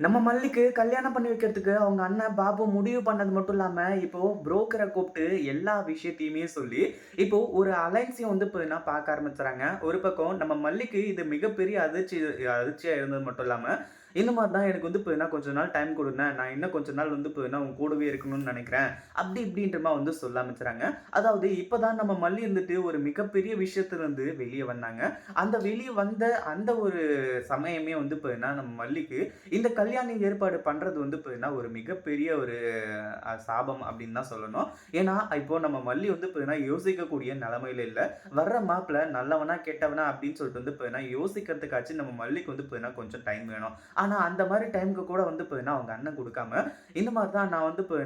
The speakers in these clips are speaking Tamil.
நம்ம மல்லிக்கு கல்யாணம் பண்ணி வைக்கிறதுக்கு அவங்க அண்ணன் பாபு முடிவு பண்ணது மட்டும் இல்லாம இப்போ புரோக்கரை கூப்பிட்டு எல்லா விஷயத்தையுமே சொல்லி இப்போ ஒரு அலைன்ஸையும் வந்து இப்போ பார்க்க ஆரம்பிச்சுறாங்க? ஒரு பக்கம் நம்ம மல்லிக்கு இது மிகப்பெரிய அதிர்ச்சி அதிர்ச்சியா இருந்தது மட்டும் இல்லாம இந்த மாதிரி தான் எனக்கு வந்து இப்போ கொஞ்ச நாள் டைம் கொடுங்க. நான் இன்னும் கொஞ்ச நாள் வந்து இப்போ உங்க கூடவே இருக்கணும்னு நினைக்கிறேன். அப்படி இப்படின்றமா வந்து சொல்ல ஆரம்பிச்சுறாங்க அதாவது இப்போ தான் நம்ம மல்லி இருந்துட்டு ஒரு மிகப்பெரிய விஷயத்துலேருந்து வெளியே வந்தாங்க. அந்த வெளியே வந்த அந்த ஒரு சமயமே வந்து இப்போ என்ன நம்ம மல்லிக்கு இந்த கல்யாண ஏற்பாடு பண்ணுறது வந்து இப்போ ஒரு மிகப்பெரிய ஒரு சாபம் அப்படின்னு தான் சொல்லணும். ஏன்னா இப்போ நம்ம மல்லி வந்து இப்போ யோசிக்கக்கூடிய நிலமையில இல்லை. வர்ற மாப்பிள்ள நல்லவனா கெட்டவனா அப்படின்னு சொல்லிட்டு வந்து இப்போ யோசிக்கிறதுக்காச்சும் நம்ம மல்லிக்கு வந்து இப்போ கொஞ்சம் டைம் வேணும். ஆனால் அந்த மாதிரி டைமுக்கு கூட வந்து இப்போ அவங்க அண்ணன் கொடுக்காம இந்த மாதிரி தான் நான் வந்து இப்போ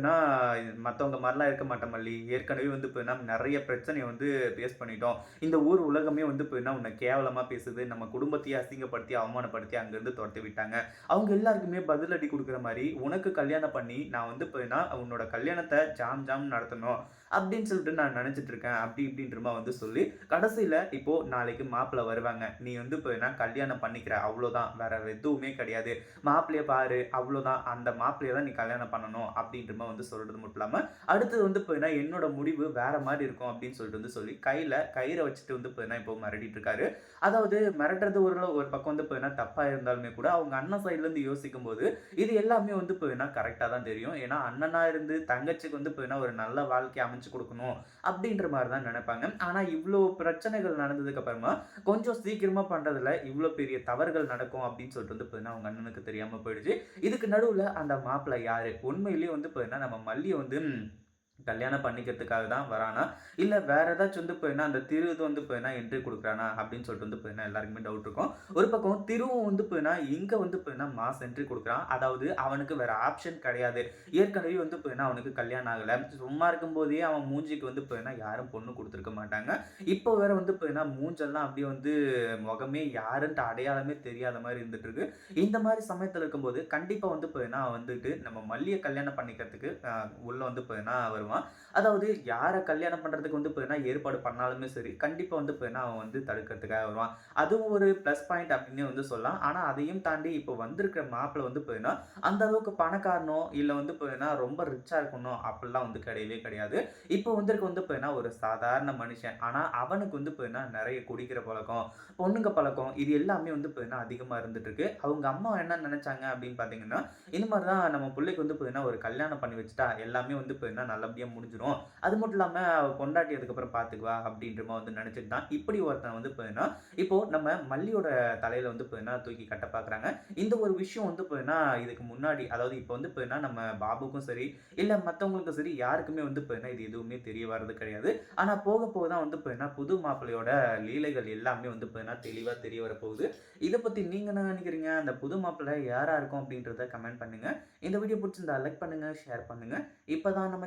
மற்றவங்க மாதிரிலாம் இருக்க மாட்டேன் மல்லி. ஏற்கனவே வந்து இப்போ நிறைய பிரச்சனையை வந்து ஃபேஸ் பண்ணிட்டோம். இந்த ஊர் உலகமே வந்து இப்போ என்ன உன்னை கேவலமாக பேசுது. நம்ம குடும்பத்தையே அசிங்கப்படுத்தி அவமானப்படுத்தி அங்கேருந்து துரத்தி விட்டாங்க. அவங்க எல்லாருக்குமே பதிலடி கொடுக்குற மாதிரி உனக்கு கல்யாணம் பண்ணி நான் வந்து இப்போ என்ன உன்னோட கல்யாணத்தை ஜாம் ஜாம் நடத்தணும் அப்படின்னு சொல்லிட்டு நான் நினச்சிட்டு இருக்கேன். அப்படி இப்படின்றமா வந்து சொல்லி கடைசியில் இப்போது நாளைக்கு மாப்பிள்ளை வருவாங்க. நீ வந்து இப்போ என்ன கல்யாணம் பண்ணிக்கிற அவ்வளோதான் வேற எதுவுமே கிடையாது. மாப்பிள்ளைய பாரு அவ்வளோதான் அந்த மாப்பிள்ளைய தான் நீ கல்யாணம் பண்ணணும் அப்படின்ற மாதிரி வந்து சொல்றது மட்டும் இல்லாமல் அடுத்தது வந்து இப்போ என்னோட முடிவு வேற மாதிரி இருக்கும் அப்படின்னு சொல்லிட்டு வந்து சொல்லி கையில கயிறை வச்சுட்டு வந்து இப்போ என்ன இப்போ மிரட்டிட்டு இருக்காரு. அதாவது மிரட்டுறது ஒரு ஒரு பக்கம் வந்து போயின்னா என்ன தப்பா இருந்தாலுமே கூட அவங்க அண்ணன் சைட்ல இருந்து யோசிக்கும் போது இது எல்லாமே வந்து போயின்னா கரெக்டாக தான் தெரியும். ஏன்னா அண்ணனா இருந்து தங்கச்சிக்கு வந்து இப்போ என்ன ஒரு நல்ல வாழ்க்கை அமைச்சு கொடுக்கணும் அப்படின்ற மாதிரி தான் நினைப்பாங்க. ஆனா இவ்வளோ பிரச்சனைகள் நடந்ததுக்கு அப்புறமா கொஞ்சம் சீக்கிரமா பண்றதுல இவ்வளோ பெரிய தவறுகள் நடக்கும் அப்படின்னு சொல்லிட்டு வந்து இப்போ அவங்க அண்ணனுக்கு தெரியாமல் போயிடுச்சு. இதுக்கு நடுவில் அந்த மாப்பிள்ளை யார்? உண்மையிலேயே வந்து பார்த்தீங்கன்னா நம்ம மல்லியை வந்து கல்யாணம் பண்ணிக்கிறதுக்காக தான் வரானா? இல்லை வேற ஏதாச்சும் வந்து இப்போ என்ன அந்த திரு இது வந்து போயினா என்ன என்ட்ரி கொடுக்குறானா? அப்படின்னு சொல்லிட்டு வந்து போயினா எல்லாருக்குமே டவுட் இருக்கும். ஒரு பக்கம் திருவும் வந்து போயினா இங்கே வந்து போயினா மாஸ் என்ட்ரி கொடுக்குறான். அதாவது அவனுக்கு வேற ஆப்ஷன் கிடையாது. ஏற்கனவே வந்து இப்போ என்ன அவனுக்கு கல்யாணம் ஆகலை. சும்மா இருக்கும்போதே அவன் மூஞ்சிக்கு வந்து போயினா யாரும் பொண்ணு கொடுத்துருக்க மாட்டாங்க. இப்போ வேற வந்து போயினா மூஞ்செல்லாம் அப்படியே வந்து முகமே யாருன்ட்டு அடையாளமே தெரியாத மாதிரி இருந்துட்டு இருக்கு இந்த மாதிரி சமயத்தில் இருக்கும்போது கண்டிப்பாக வந்து போயினா வந்துட்டு நம்ம மல்லியை கல்யாணம் பண்ணிக்கிறதுக்கு உள்ளே உள்ள வந்து போயினா என்ன வருவான் அதாவது யாரை கல்யாணம் பண்ணுறதுக்கு வந்து இப்போ என்ன ஏற்பாடு பண்ணாலுமே சரி கண்டிப்பாக வந்து இப்போ என்ன அவன் வந்து தடுக்கிறதுக்காக வருவான். அதுவும் ஒரு ப்ளஸ் பாயிண்ட் அப்படின்னு வந்து சொல்லலாம். ஆனால் அதையும் தாண்டி இப்போ வந்திருக்கிற மாப்பிள்ளை வந்து இப்போ அந்த அளவுக்கு பணக்காரனோ இல்லை வந்து இப்போ என்ன ரொம்ப ரிச்சாக இருக்கணும் அப்படிலாம் வந்து கிடையவே கிடையாது. இப்போ வந்திருக்க வந்து இப்போ என்ன ஒரு சாதாரண மனுஷன். ஆனால் அவனுக்கு வந்து இப்போ என்ன நிறைய குடிக்கிற பழக்கம் பொண்ணுங்க பழக்கம் இது எல்லாமே வந்து இப்போ என்ன அதிகமாக இருந்துட்டுருக்கு. அவங்க அம்மா என்ன நினச்சாங்க அப்படின்னு பார்த்தீங்கன்னா இந்த மாதிரி தான் நம்ம பிள்ளைக்கு வந்து இப்போ ஒரு கல்யாணம் பண்ணி வச்சுட்டா எல்லாமே வந்து இப்போ என்ன கேம் முடிஞ்சிடும் அது மட்டும் இல்லாமல் கொண்டாட்டியதுக்கப்புறம் அதுக்கப்புறம் பார்த்துக்குவா அப்படின்ற மாதிரி வந்து நினச்சிட்டு தான் இப்படி ஒருத்தன் வந்து இப்போ என்ன நம்ம மல்லியோட தலையில் வந்து இப்போ என்ன தூக்கி கட்ட பார்க்குறாங்க இந்த ஒரு விஷயம் வந்து இப்போ என்ன இதுக்கு முன்னாடி அதாவது இப்போ வந்து இப்போ என்ன நம்ம பாபுக்கும் சரி இல்லை மற்றவங்களுக்கும் சரி யாருக்குமே வந்து இப்போ என்ன இது எதுவுமே தெரிய வர்றது கிடையாது. ஆனால் போக போக தான் வந்து இப்போ என்ன புது மாப்பிள்ளையோட லீலைகள் எல்லாமே வந்து இப்போ என்ன தெளிவாக தெரிய வரப்போகுது இதை பற்றி நீங்கள் என்ன நினைக்கிறீங்க? அந்த புது மாப்பிள்ளை யாராக இருக்கும் அப்படின்றத கமெண்ட் பண்ணுங்கள் இந்த வீடியோ பிடிச்சிருந்தா லைக் பண்ணுங்கள் ஷேர் பண்ணுங்கள் இப்போ தான் நம்ம